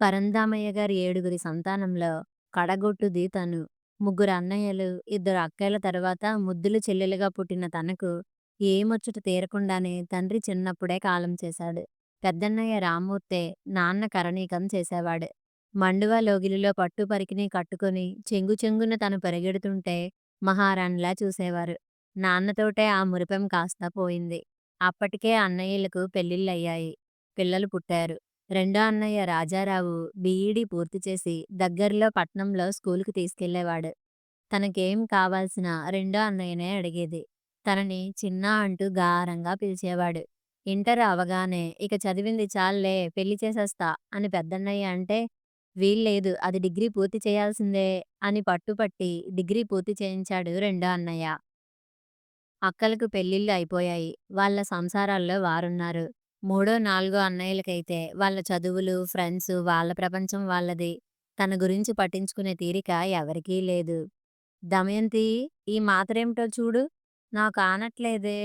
పరంధామయ్య గారి ఏడుగురి సంతానంలో కడగొట్టుది తను. ముగ్గురు అన్నయ్యలు, ఇద్దరు అక్కయ్యల తరువాత ముద్దుల చెల్లెలుగా పుట్టిన తనకు ఏ ముచ్చట తీరకుండానే తండ్రి చిన్నప్పుడే కాలం చేశాడు. పెద్దన్నయ్య రామ్మూర్తే నాన్న కరణీకం చేసేవాడు. మండువా లోగిలిలో పట్టు పరికిణీ కట్టుకొని చెంగు చెంగున తను పరిగెడుతుంటే మహారాణిలా చూసేవారు. నాన్నతోటే ఆ మురిపెం కాస్తా పోయింది. అప్పటికే అన్నయ్యలకు పెళ్ళిళ్ళయ్యాయి. పిల్లలు పుట్టారు. రెండో అన్నయ్య రాజారావు బీఈడీ పూర్తి చేసి దగ్గరలో పట్నంలో స్కూలుకు తీసుకెళ్ళేవాడు. తనకేం కావాల్సిన రెండో అన్నయ్యనే అడిగేది. తనని చిన్నా అంటూ గారంగా పిలిచేవాడు. ఇంటర్ అవగానే ఇక చదివింది చాల్లే పెళ్ళి చేసేస్తా అని పెద్దన్నయ్య అంటే వీల్లేదు అది డిగ్రీ పూర్తి చేయాల్సిందే అని పట్టుపట్టి డిగ్రీ పూర్తి చేయించాడు రెండో అన్నయ్య. అక్కలకు పెళ్ళిళ్ళు అయిపోయాయి. వాళ్ళ సంసారాల్లో వారున్నారు. మూడో నాలుగో అన్నయ్యలకైతే వాళ్ళ చదువులు, ఫ్రెండ్స్ వాళ్ళ ప్రపంచం వాళ్ళది. తన గురించి పట్టించుకునే తీరిక ఎవరికీ లేదు. దమయంతి ఈ మాత్రేమిటో చూడు. నాకు ఆనట్లేదే.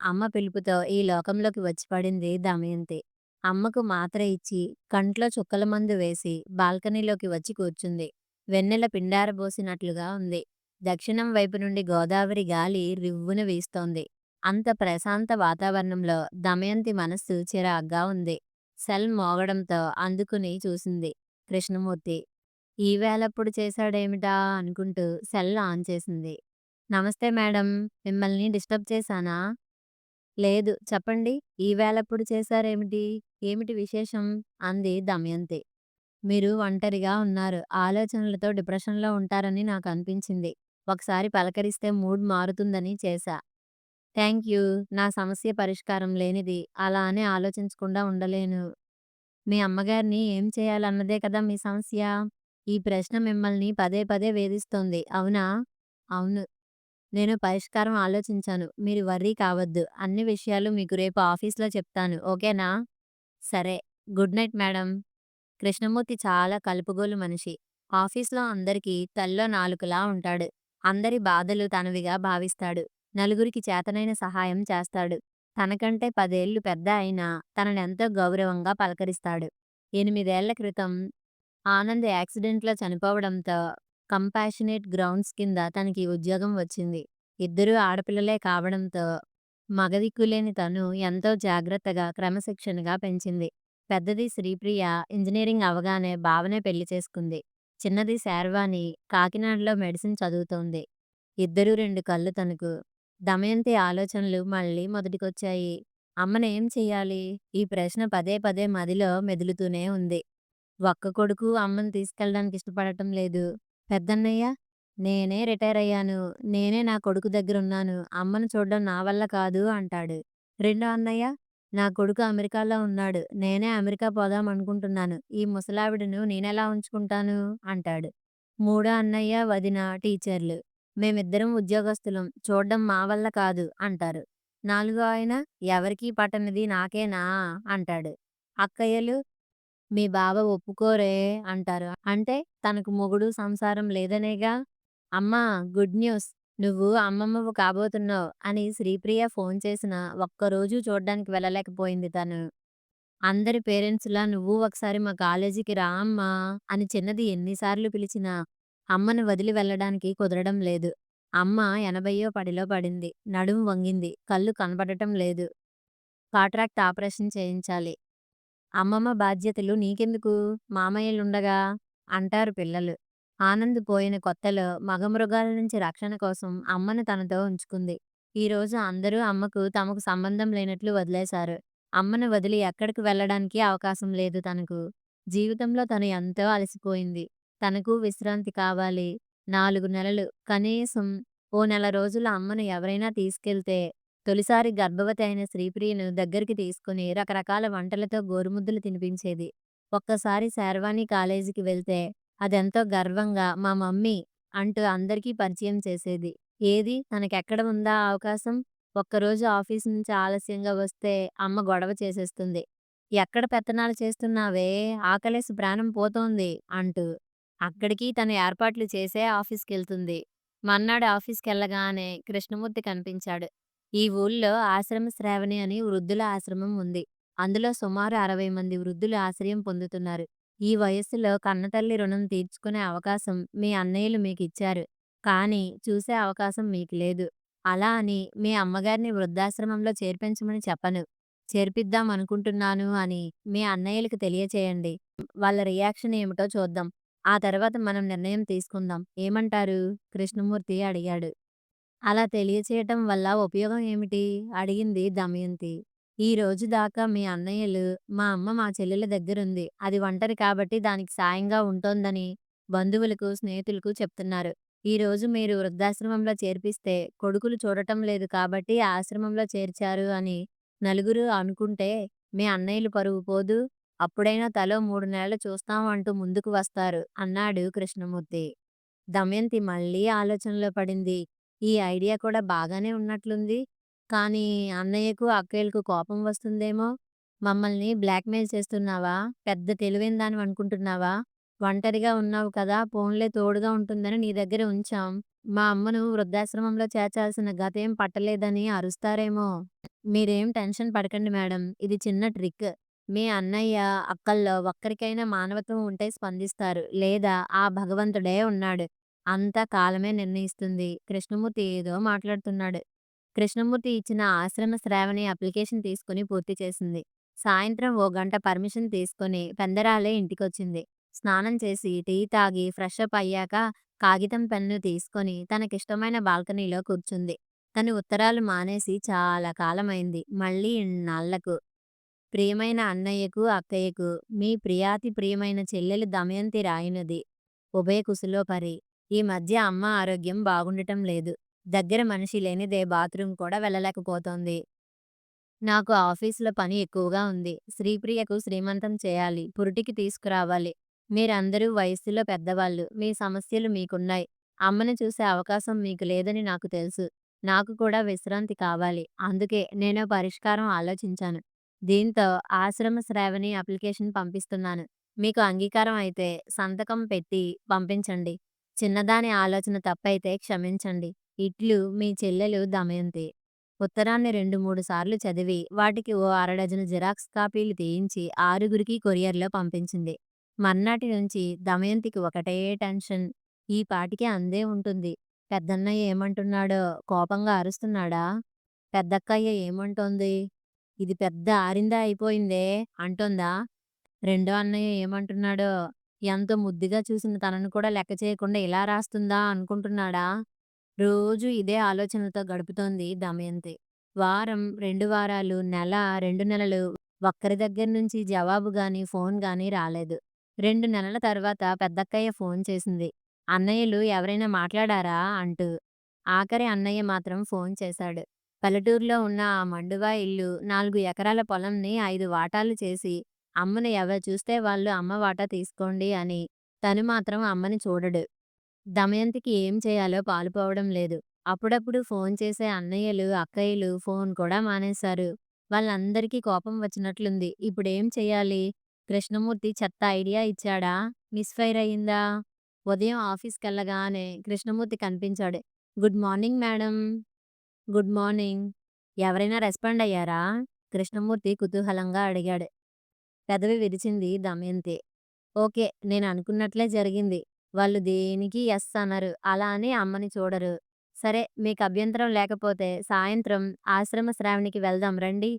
అమ్మ పిలుపుతో ఈ లోకంలోకి వచ్చి పడింది దమయంతి. అమ్మకు మాత్ర ఇచ్చి కంట్లో చుక్కల మందు వేసి బాల్కనీలోకి వచ్చి కూర్చుంది. వెన్నెల పిండారబోసినట్లుగా ఉంది. దక్షిణం వైపు నుండి గోదావరి గాలి రివ్వున వీస్తోంది. అంత ప్రశాంత వాతావరణంలో దమయంతి మనస్సు చిరాగ్గా ఉంది. సెల్ మోగడంతో అందుకుని చూసింది కృష్ణమూర్తి. ఈవేళప్పుడు చేశాడేమిటా అనుకుంటూ సెల్ ఆన్ చేసింది. నమస్తే మేడం. మిమ్మల్ని డిస్టర్బ్ చేశానా? లేదు చెప్పండి. ఈవేళప్పుడు చేశారేమిటి? ఏమిటి విశేషం? అంది దమయంతి. మీరు ఒంటరిగా ఉన్నారు. ఆలోచనలతో డిప్రెషన్‌లో ఉంటారని నాకు అనిపించింది ఒకసారి పలకరిస్తే మూడ్ మారుతుందని చేశా. థ్యాంక్ యూ నా సమస్య పరిష్కారం లేనిది. అలా అని ఆలోచించకుండా ఉండలేను. మీ అమ్మగారిని ఏం చేయాలన్నదే కదా మీ సమస్య? ఈ ప్రశ్న మిమ్మల్ని పదే పదే వేధిస్తోంది. అవునా? అవును. నేను పరిష్కారం ఆలోచించాను. మీరు వర్రీ కావద్దు. అన్ని విషయాలు మీకు రేపు ఆఫీస్‌లో చెప్తాను. ఓకేనా? సరే. Good night madam. కృష్ణమూర్తి చాలా కలుపుగోలు మనిషి. ఆఫీస్‌లో అందరికీ తల్లో నాలుకలా ఉంటాడు. అందరి బాధలు తనవిగా భావిస్తాడు. నలుగురికి చేతనైన సహాయం చేస్తాడు. తనకంటే పదేళ్ళు పెద్ద అయినా తననెంతో గౌరవంగా పలకరిస్తాడు. ఎనిమిదేళ్ళ క్రితం ఆనంద్ యాక్సిడెంట్లో చనిపోవడంతో కంపాషనేట్ గ్రౌండ్స్ కింద తనకి ఉద్యోగం వచ్చింది. ఇద్దరూ ఆడపిల్లలే కావడంతో మగదిక్కులేని తను ఎంతో జాగ్రత్తగా, క్రమశిక్షణగా పెంచింది. పెద్దది శ్రీప్రియ ఇంజనీరింగ్ అవగానే బావనే పెళ్ళి చేసుకుంది. చిన్నది శార్వాణి కాకినాడలో మెడిసిన్ చదువుతోంది. ఇద్దరూ రెండు కళ్ళు తనకు. దమయంతి ఆలోచనలు మళ్ళీ మొదటికొచ్చాయి. అమ్మనేం చెయ్యాలి? ఈ ప్రశ్న పదే పదే మదిలో మెదులుతూనే ఉంది. ఒక్క కొడుకు అమ్మను తీసుకెళ్ళడానికి ఇష్టపడటం లేదు. పెద్దన్నయ్య? నేనే రిటైర్ అయ్యాను నేనే నా కొడుకు దగ్గరున్నాను. అమ్మను చూడడం నా వల్ల కాదు అంటాడు. రెండో అన్నయ్య? నా కొడుకు అమెరికాలో ఉన్నాడు. నేనే అమెరికా పోదాం అనుకుంటున్నాను ఈ ముసలావిడను నేనెలా ఉంచుకుంటాను? అంటాడు. మూడో అన్నయ్య, వదిన టీచర్లు. మేమిద్దరం ఉద్యోగస్తులం. చూడ్డం మా వల్ల కాదు అంటారు. నాలుగో ఆయన? ఎవరికీ పట్టనిది నాకేనా? అంటాడు. అక్కయ్యలు? మీ బావ ఒప్పుకోరే అంటారు. అంటే తనకు మొగుడు, సంసారం లేదనేగా? అమ్మా గుడ్ న్యూస్. నువ్వు అమ్మమ్మవు కాబోతున్నావు అని శ్రీప్రియ ఫోన్ చేసినా ఒక్కరోజు చూడ్డానికి వెళ్ళలేకపోయింది తను. అందరి పేరెంట్స్‌లా నువ్వు ఒకసారి మా కాలేజీకి రా అమ్మా అని చిన్నది ఎన్నిసార్లు పిలిచినా అమ్మను వదిలి వెళ్ళడానికి కుదరడం లేదు. అమ్మ ఎనభయ్యో పడిలో పడింది. నడుం వంగింది. కళ్ళు కనపడటం లేదు. కాట్రాక్ట్ ఆపరేషన్ చేయించాలి. అమ్మమ్మ బాధ్యతలు నీకెందుకు? మామయ్యలుండగా అంటారు పిల్లలు. ఆనంద్ పోయిన కొత్తలో మగమృగాల నుంచి రక్షణ కోసం అమ్మను తనతో ఉంచుకుంది. ఈరోజు అందరూ అమ్మకు తమకు సంబంధం లేనట్లు వదిలేశారు. అమ్మను వదిలి ఎక్కడికి వెళ్ళడానికి అవకాశం లేదు తనకు. జీవితంలో తను ఎంతో అలసిపోయింది. తనకు విశ్రాంతి కావాలి. నాలుగు నెలలు, కనీసం ఓ నెల రోజులు అమ్మను ఎవరైనా తీసుకెళ్తే తొలిసారి గర్భవతి అయిన శ్రీప్రియను దగ్గరికి తీసుకుని రకరకాల వంటలతో గోరుముద్దలు తినిపించేది. ఒక్కసారి శర్వాణి కాలేజీకి వెళ్తే అదెంతో గర్వంగా మా మమ్మీ అంటూ అందరికీ పరిచయం చేసేది. ఏది తనకెక్కడ ఉందా అవకాశం? ఒక్కరోజు ఆఫీస్ నుంచి ఆలస్యంగా వస్తే అమ్మ గొడవ చేసేస్తుంది. ఎక్కడ పెత్తనాలు చేస్తున్నావే? ఆకలేసి ప్రాణం పోతోంది అంటూ. అక్కడికి తను ఏర్పాట్లు చేసే ఆఫీస్‌కెళ్తుంది. మర్నాడు ఆఫీస్‌కెళ్ళగానే కృష్ణమూర్తి కనిపించాడు. ఈ ఊళ్ళో ఆశ్రమ శ్రావణి అని వృద్ధుల ఆశ్రమం ఉంది. అందులో సుమారు అరవై మంది వృద్ధులు ఆశ్రయం పొందుతున్నారు. ఈ వయస్సులో కన్నతల్లి రుణం తీర్చుకునే అవకాశం మీ అన్నయ్యలు మీకిచ్చారు. కానీ చూసే అవకాశం మీకు లేదు. అలా అని మీ అమ్మగారిని వృద్ధాశ్రమంలో చేర్పించమని చెప్పను. చేర్పిద్దాం అనుకుంటున్నాను అని మీ అన్నయ్యలకు తెలియచేయండి. వాళ్ళ రియాక్షన్ ఏమిటో చూద్దాం. ఆ తర్వాత మనం నిర్ణయం తీసుకుందాం. ఏమంటారు? కృష్ణమూర్తి అడిగాడు. అలా తెలియచేయటం వల్ల ఉపయోగం ఏమిటి? అడిగింది దమయంతి. ఈ రోజు దాకా మీ అన్నయ్యలు మా అమ్మ మా చెల్లెల దగ్గరుంది. అది ఒంటరి కాబట్టి దానికి సాయంగా ఉంటోందని బంధువులకు, స్నేహితులకు చెప్తున్నారు. ఈ రోజు మీరు వృద్ధాశ్రమంలో చేర్పిస్తే కొడుకులు చూడటం లేదు కాబట్టి ఆశ్రమంలో చేర్చారు అని నలుగురు అనుకుంటే మీ అన్నయ్యలు పరువు పోదు అప్పుడైనా తలో మూడు నెలలు చూస్తాం అంటూ ముందుకు వస్తారు అన్నాడు కృష్ణమూర్తి. దమయంతి మళ్ళీ ఆలోచనలో పడింది. ఈ ఐడియా కూడా బాగానే ఉన్నట్లుంది. కానీ అన్నయ్యకు, అక్కయ్యలకు కోపం వస్తుందేమో! మమ్మల్ని బ్లాక్‌మెయిల్ చేస్తున్నావా? పెద్ద తెలివైన దానివనుకుంటున్నావా? ఒంటరిగా ఉన్నావు కదా! పోన్లే తోడుగా ఉంటుందని నీ దగ్గర ఉంచాం. మా అమ్మను వృద్ధాశ్రమంలో చేర్చాల్సిన గతేం పట్టలేదని అరుస్తారేమో! మీరేం టెన్షన్ పడకండి మేడం. ఇది చిన్న ట్రిక్. మీ అన్నయ్య, అక్కల్లో ఒక్కరికైనా మానవత్వం ఉంటే స్పందిస్తారు. లేదా ఆ భగవంతుడే ఉన్నాడు. అంతా కాలమే నిర్ణయిస్తుంది. కృష్ణమూర్తి ఏదో మాట్లాడుతున్నాడు. కృష్ణమూర్తి ఇచ్చిన ఆశ్రమ శ్రావణి అప్లికేషన్ తీసుకుని పూర్తి చేసింది. సాయంత్రం ఓ గంట పర్మిషన్ తీసుకొని పెందరాలే ఇంటికొచ్చింది. స్నానం చేసి, టీ తాగి ఫ్రెషప్ అయ్యాక కాగితం, పెన్ను తీసుకొని తనకిష్టమైన బాల్కనీలో కూర్చుంది. తను ఉత్తరాలు మానేసి చాలా కాలమైంది. మళ్ళీ ఇన్నాళ్ళకు ప్రియమైన అన్నయ్యకు, అక్కయ్యకు మీ ప్రియాతి ప్రియమైన చెల్లెలు దమయంతి రాయినది. ఉభయ పరి ఈ మధ్య అమ్మ ఆరోగ్యం బాగుండటం లేదు. దగ్గర మనిషి లేనిదే బాత్రూమ్ కూడా వెళ్ళలేకపోతోంది. నాకు ఆఫీసులో పని ఎక్కువగా ఉంది. శ్రీప్రియకు శ్రీమంతం చేయాలి. పురిటికి తీసుకురావాలి. మీరందరూ వయస్సులో పెద్దవాళ్ళు. మీ సమస్యలు మీకున్నాయి. అమ్మని చూసే అవకాశం మీకు లేదని నాకు తెలుసు. నాకు కూడా విశ్రాంతి కావాలి. అందుకే నేను పరిష్కారం ఆలోచించాను. దీంతో ఆశ్రమ శ్రావణి అప్లికేషన్ పంపిస్తున్నాను. మీకు అంగీకారం అయితే సంతకం పెట్టి పంపించండి. చిన్నదాని ఆలోచన తప్పైతే క్షమించండి. ఇట్లు మీ చెల్లెలు దమయంతి. ఉత్తరాన్ని రెండు మూడు సార్లు చదివి వాటికి ఓ అరడజను జిరాక్స్ కాపీలు తీయించి ఆరుగురికి కొరియర్‌లో పంపించింది. మర్నాటి నుంచి దమయంతికి ఒకటే టెన్షన్. ఈ పాటికి అందే ఉంటుంది. పెద్దన్నయ్య ఏమంటున్నాడో? కోపంగా అరుస్తున్నాడా? పెద్దక్కయ్య ఏమంటోంది? ఇది పెద్ద ఆరిందా అయిపోయిందే అంటోందా? రెండో అన్నయ్య ఏమంటున్నాడో? ఎంతో ముద్దుగా చూసిన తనను కూడా లెక్క చేయకుండా ఇలా రాస్తుందా అనుకుంటున్నాడా? రోజు ఇదే ఆలోచనలతో గడుపుతోంది దమయంతి. వారం, రెండు వారాలు, నెల, రెండు నెలలు ఒక్కరి దగ్గర నుంచి జవాబు గాని ఫోన్ గాని రాలేదు. రెండు నెలల తర్వాత పెద్దక్కయ్య ఫోన్ చేసింది. అన్నయ్యలు ఎవరైనా మాట్లాడారా అంటూ. ఆఖరి అన్నయ్య మాత్రం ఫోన్ చేశాడు. పల్లెటూరులో ఉన్న ఆ మండువా ఇల్లు, నాలుగు ఎకరాల పొలంని ఐదు వాటాలు చేసి అమ్మను ఎవరు చూస్తే వాళ్ళు అమ్మ వాటా తీసుకోండి అని. తను మాత్రం అమ్మని చూడడు. దమయంతికి ఏం చేయాలో పాలుపోవడం లేదు. అప్పుడప్పుడు ఫోన్ చేసే అన్నయ్యలు, అక్కయ్యలు ఫోన్ కూడా మానేశారు. వాళ్ళందరికీ కోపం వచ్చినట్లుంది. ఇప్పుడేం చెయ్యాలి? కృష్ణమూర్తి చెత్త ఐడియా ఇచ్చాడా? మిస్‌ఫైర్ అయిందా? ఉదయం ఆఫీస్‌కెళ్ళగానే కృష్ణమూర్తి కనిపించాడు. Good morning madam. Good morning. ఎవరైనా రెస్పాండ్ అయ్యారా? కృష్ణమూర్తి కుతూహలంగా అడిగాడు. పెదవి విరిచింది దమయంతి. ఓకే. నేను అనుకున్నట్లే జరిగింది. వాళ్ళు దేనికి ఎస్ అన్నారు అలా అని అమ్మని చూడరు. సరే మీకు అభ్యంతరం లేకపోతే సాయంత్రం ఆశ్రమ శ్రావణికి వెళ్దాం రండి.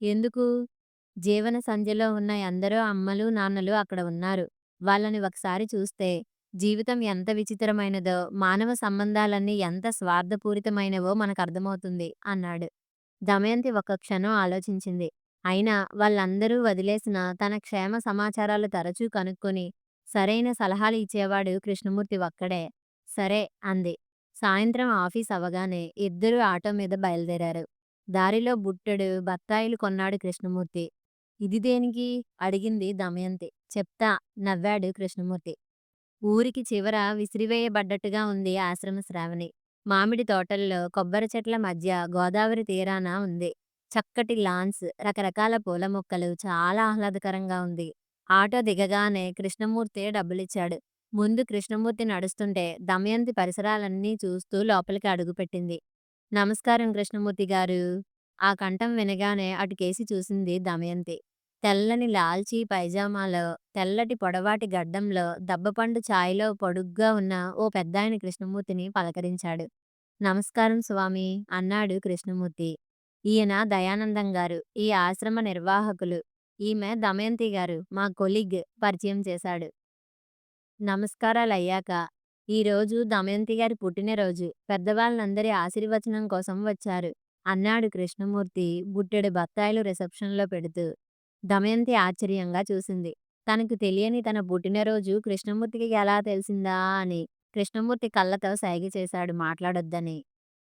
ఎందుకు? జీవన సంధ్యలో ఉన్న ఎందరో అమ్మలు, నాన్నలు అక్కడ ఉన్నారు. వాళ్ళని ఒకసారి చూస్తే జీవితం ఎంత విచిత్రమైనదో, మానవ సంబంధాలన్నీ ఎంత స్వార్థపూరితమైనవో మనకర్థమవుతుంది అన్నాడు. దమయంతి ఒక్క క్షణం ఆలోచించింది. అయినా వాళ్ళందరూ వదిలేసినా తన క్షేమ సమాచారాలు తరచూ కనుక్కొని సరైన సలహాలు ఇచ్చేవాడు కృష్ణమూర్తి ఒక్కడే. సరే అంది. సాయంత్రం ఆఫీస్ అవ్వగానే ఇద్దరూ ఆటో మీద బయలుదేరారు. దారిలో బుట్టెడు బత్తాయిలు కొన్నాడు కృష్ణమూర్తి. ఇది దేనికి? అడిగింది దమయంతి. చెప్తా నవ్వాడు కృష్ణమూర్తి. ఊరికి చివర విసిరివేయబడ్డట్టుగా ఉంది ఆశ్రమ శ్రావణి. మామిడి తోటల్లో, కొబ్బరి చెట్ల మధ్య గోదావరి తీరాన ఉంది. చక్కటి లాన్స్, రకరకాల పూల మొక్కలు చాలా ఆహ్లాదకరంగా ఉంది. ఆటో దిగగానే కృష్ణమూర్తే డబ్బులిచ్చాడు. ముందు కృష్ణమూర్తి నడుస్తుంటే దమయంతి పరిసరాలన్నీ చూస్తూ లోపలికి అడుగుపెట్టింది. నమస్కారం కృష్ణమూర్తి గారూ. ఆ కంఠం వినగానే అటుకేసి చూసింది దమయంతి. తెల్లని లాల్చీ పైజామాలో, తెల్లటి పొడవాటి గడ్డంలో, దబ్బపండు ఛాయలో పొడుగ్గా ఉన్న ఓ పెద్దాయన కృష్ణమూర్తిని పలకరించాడు. నమస్కారం స్వామీ! అన్నాడు కృష్ణమూర్తి. ఈయన దయానందం గారు. ఈ ఆశ్రమ నిర్వాహకులు. ఈమె దమయంతి గారు. మా కొలీగ్ పరిచయం చేశాడు. నమస్కారాలయ్యాక, ఈరోజు దమయంతి గారి పుట్టినరోజు. పెద్దవాళ్ళందరి ఆశీర్వచనం కోసం వచ్చారు. అన్నాడు కృష్ణమూర్తి బుట్టెడు బత్తాయిలు రిసెప్షన్‌లో పెడుతూ. దమయంతి ఆశ్చర్యంగా చూసింది. తనకు తెలియని తన పుట్టినరోజు కృష్ణమూర్తికి ఎలా తెలిసిందా అని. కృష్ణమూర్తి కళ్ళతో సైగ చేశాడు మాట్లాడొద్దని.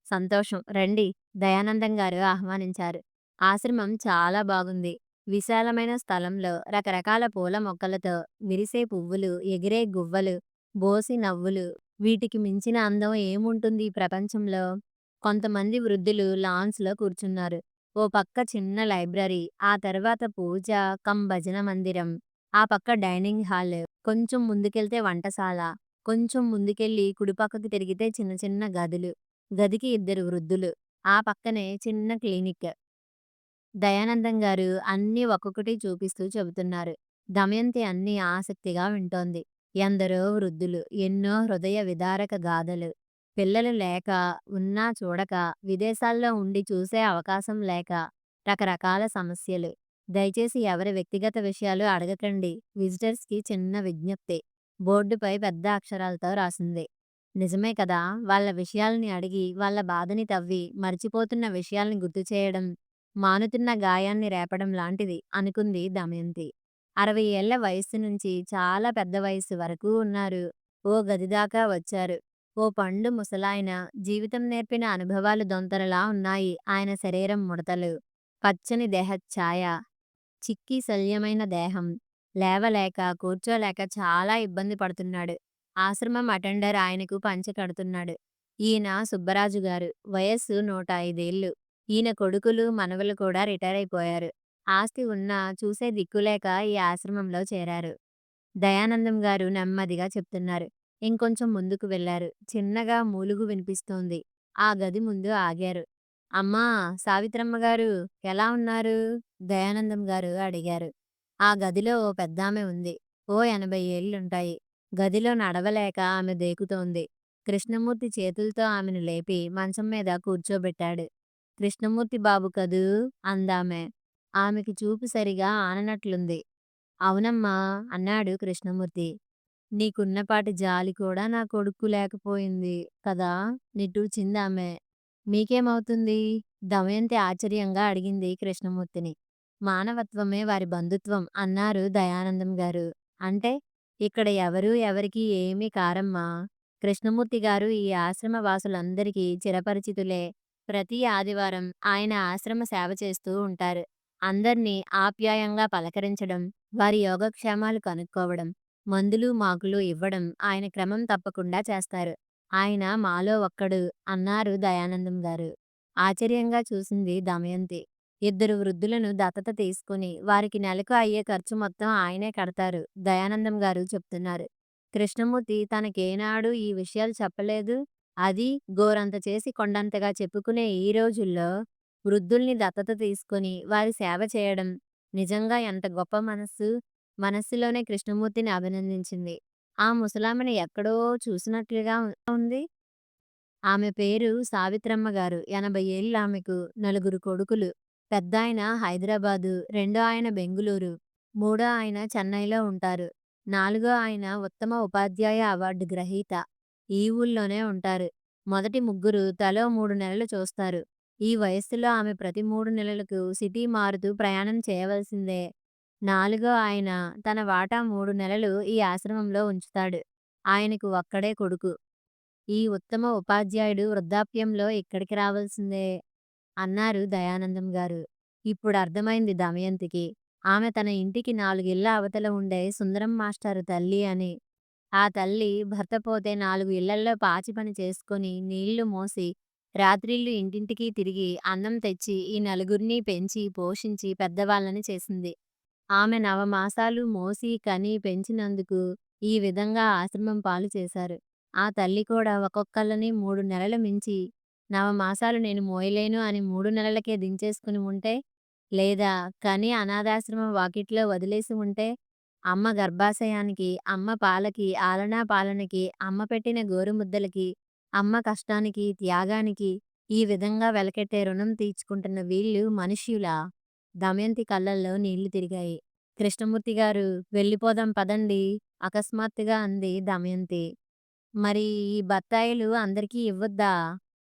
సంతోషం రండి దయానందం గారు ఆహ్వానించారు. ఆశ్రమం చాలా బాగుంది. విశాలమైన స్థలంలో రకరకాల పూల మొక్కలతో, విరిసే పువ్వులు, ఎగిరే గువ్వలు, బోసి నవ్వులు వీటికి మించిన అందం ఏముంటుంది ఈ ప్రపంచంలో? కొంతమంది వృద్ధులు లాన్స్‌లో కూర్చున్నారు. ఓ పక్క చిన్న లైబ్రరీ, ఆ తర్వాత పూజ కం భజన మందిరం, ఆ పక్క డైనింగ్ హాల్, కొంచెం ముందుకెళ్తే వంటశాల, కొంచెం ముందుకెళ్ళి కుడిపక్కకి తిరిగితే చిన్న చిన్న గదులు, గదికి ఇద్దరు వృద్ధులు, ఆ పక్కనే చిన్న క్లినిక్. దయానందం గారు అన్నీ ఒక్కొక్కటి చూపిస్తూ చెబుతున్నారు. దమయంతి అన్నీ ఆసక్తిగా వింటోంది. ఎందరో వృద్ధులు, ఎన్నో హృదయ విదారక గాథలు. పిల్లలు లేక, ఉన్నా చూడక, విదేశాల్లో ఉండి చూసే అవకాశం లేక, రకరకాల సమస్యలు. దయచేసి ఎవరి వ్యక్తిగత విషయాలు అడగకండి. విజిటర్స్‌కి చిన్న విజ్ఞప్తి. బోర్డుపై పెద్ద అక్షరాలతో రాసింది నిజమే కదా! వాళ్ళ విషయాల్ని అడిగి, వాళ్ళ బాధని తవ్వి, మర్చిపోతున్న విషయాల్ని గుర్తుచేయడం, మానుతున్న గాయాన్ని రేపడం లాంటిది అనుకుంది దమయంతి. అరవై ఏళ్ళ వయస్సు నుంచి చాలా పెద్ద వయస్సు వరకు ఉన్నారు. ఓ గదిదాకా వచ్చారు. ఓ పండు ముసలాయన. జీవితం నేర్పిన అనుభవాలు దొంతరలా ఉన్నాయి ఆయన శరీరం ముడతలు. పచ్చని దేహఛాయ చిక్కి శల్యమైన దేహం. లేవలేక, కూర్చోలేక చాలా ఇబ్బంది పడుతున్నాడు. ఆశ్రమం అటెండర్ ఆయనకు పంచె కడుతున్నాడు. ఈయన సుబ్బరాజు గారు. వయస్సు నూట ఐదేళ్ళు. ఈయన కొడుకులు, మనవలు కూడా రిటైరైపోయారు. ఆస్తి ఉన్నా చూసే దిక్కులేక ఈ ఆశ్రమంలో చేరారు. దయానందం గారు నెమ్మదిగా చెప్తున్నారు. ఇంకొంచెం ముందుకు వెళ్ళారు. చిన్నగా మూలుగు వినిపిస్తోంది. ఆ గది ముందు ఆగారు. అమ్మా సావిత్రమ్మ గారు ఎలా ఉన్నారు? దయానందం గారు అడిగారు. ఆ గదిలో ఓ పెద్దామె ఉంది. ఓ ఎనభై ఏళ్ళుంటాయి గదిలో నడవలేక ఆమె దేకుతోంది. కృష్ణమూర్తి చేతులతో ఆమెను లేపి మంచం మీద కూర్చోబెట్టాడు. కృష్ణమూర్తి బాబు కదూ! అందామె. ఆమెకి చూపు సరిగా ఆననట్లుంది. అవునమ్మా! అన్నాడు కృష్ణమూర్తి. నీకున్నపాటి జాలి కూడా నా కొడుక్కు లేకపోయింది కదా! నిట్టూర్చిందామె. మీకేమవుతుంది? దమయంతి ఆశ్చర్యంగా అడిగింది కృష్ణమూర్తిని. మానవత్వమే వారి బంధుత్వం అన్నారు దయానందం గారు. అంటే? ఇక్కడ ఎవరూ ఎవరికీ ఏమీ కారమ్మా! కృష్ణమూర్తి గారు ఈ ఆశ్రమ వాసులందరికీ చిరపరిచితులే. ప్రతి ఆదివారం ఆయన ఆశ్రమ సేవ చేస్తూ ఉంటారు. అందర్నీ ఆప్యాయంగా పలకరించడం, వారి యోగక్షేమాలు కనుక్కోవడం, మందులు మాకులు ఇవ్వడం ఆయన క్రమం తప్పకుండా చేస్తారు. ఆయన మాలో ఒక్కడు అన్నారు దయానందం గారు. ఆశ్చర్యంగా చూసింది దమయంతి. ఇద్దరు వృద్ధులను దత్తత తీసుకుని, వారికి నెలకు అయ్యే ఖర్చు మొత్తం ఆయనే కడతారు దయానందం గారు చెప్తున్నారు. కృష్ణమూర్తి తనకేనాడూ ఈ విషయాలు చెప్పలేదు. అది గోరంత చేసి కొండంతగా చెప్పుకునే ఈ రోజుల్లో వృద్ధుల్ని దత్తత తీసుకొని వారి సేవ చేయడం నిజంగా ఎంత గొప్ప మనస్సు! మనస్సులోనే కృష్ణమూర్తిని అభినందించింది. ఆ ముసలామెను ఎక్కడో చూసినట్లుగా ఉంది. ఆమె పేరు సావిత్రమ్మ గారు. ఎనభై ఏళ్ళామెకు. నలుగురు కొడుకులు. పెద్దాయన హైదరాబాదు, రెండో ఆయన బెంగుళూరు, మూడో ఆయన చెన్నైలో ఉంటారు. నాలుగో ఆయన ఉత్తమ ఉపాధ్యాయ అవార్డు గ్రహీత. ఈ ఊళ్ళోనే ఉంటారు. మొదటి ముగ్గురు తలో మూడు నెలలు చూస్తారు. ఈ వయస్సులో ఆమె ప్రతి మూడు నెలలకు సిటీ మారుతూ ప్రయాణం చేయవలసిందే. నాలుగో ఆయన తన వాటా మూడు నెలలు ఈ ఆశ్రమంలో ఉంచుతాడు. ఆయనకు ఒక్కడే కొడుకు. ఈ ఉత్తమ ఉపాధ్యాయుడు వృద్ధాప్యంలో ఇక్కడికి రావాల్సిందే అన్నారు దయానందం గారు. ఇప్పుడు అర్థమైంది దమయంతికి. ఆమె తన ఇంటికి నాలుగిళ్ళ అవతల ఉండే సుందరం మాస్టారు తల్లి అని. ఆ తల్లి భర్త పోతే నాలుగు ఇళ్ళల్లో పాచి పని చేసుకొని, నీళ్ళు మోసి, రాత్రిళ్ళు ఇంటింటికి తిరిగి అన్నం తెచ్చి ఈ నలుగురిని పెంచి, పోషించి పెద్దవాళ్ళని చేసింది. ఆమె నవమాసాలు మోసి, కని, పెంచినందుకు ఈ విధంగా ఆశ్రమం పాలు చేశారు. ఆ తల్లి కూడా ఒక్కొక్కళ్ళని మూడు నెలలు మించి, నవమాసాలు నేను మోయలేను అని మూడు నెలలకే దించేసుకుని ఉంటే, లేదా కని అనాథాశ్రమం వాకిట్లో వదిలేసి ఉంటే? అమ్మ గర్భాశయానికి, అమ్మ పాలకి, ఆలనా పాలనకి, అమ్మ పెట్టిన గోరుముద్దలకి, అమ్మ కష్టానికి, త్యాగానికి ఈ విధంగా వెలకట్టే రుణం తీర్చుకుంటున్న వీళ్ళు మనుష్యులా? దమయంతి కళ్ళల్లో నీళ్ళు తిరిగాయి. కృష్ణమూర్తిగారూ! వెళ్ళిపోదాం పదండి అకస్మాత్తుగా అంది దమయంతి. మరి ఈ బత్తాయిలు అందరికీ ఇవ్వద్దా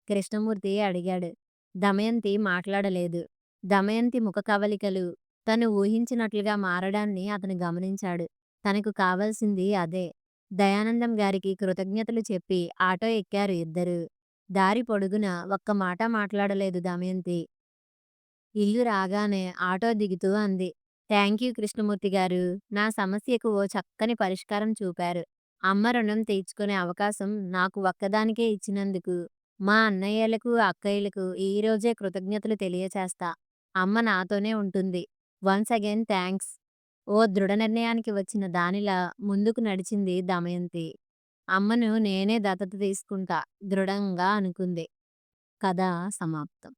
కృష్ణమూర్తి అడిగాడు. దమయంతి మాట్లాడలేదు. దమయంతి ముఖ కవళికలు తను ఊహించినట్లుగా మారడాన్ని అతను గమనించాడు. తనకు కావాల్సింది అదే. దయానందం గారికి కృతజ్ఞతలు చెప్పి ఆటో ఎక్కారు ఇద్దరూ. దారి పొడుగున ఒక్క మాట మాట్లాడలేదు దమయంతి. ఇల్లు రాగానే ఆటో దిగుతూ అంది. కృష్ణమూర్తి గారు నా సమస్యకు ఓ చక్కని పరిష్కారం చూపారు. అమ్మ రుణం తీర్చుకునే అవకాశం నాకు ఒక్కదానికే ఇచ్చినందుకు మా అన్నయ్యలకు, అక్కయ్యలకు ఈరోజే కృతజ్ఞతలు తెలియచేస్తా. అమ్మ నాతోనే ఉంటుంది. వన్స్ అగైన్ థ్యాంక్స్ ఓ దృఢ నిర్ణయానికి వచ్చిన దానిలా ముందుకు నడిచింది దమయంతి. అమ్మను నేనే దత్తత తీసుకుంటా దృఢంగా అనుకుంది. కథ సమాప్తం.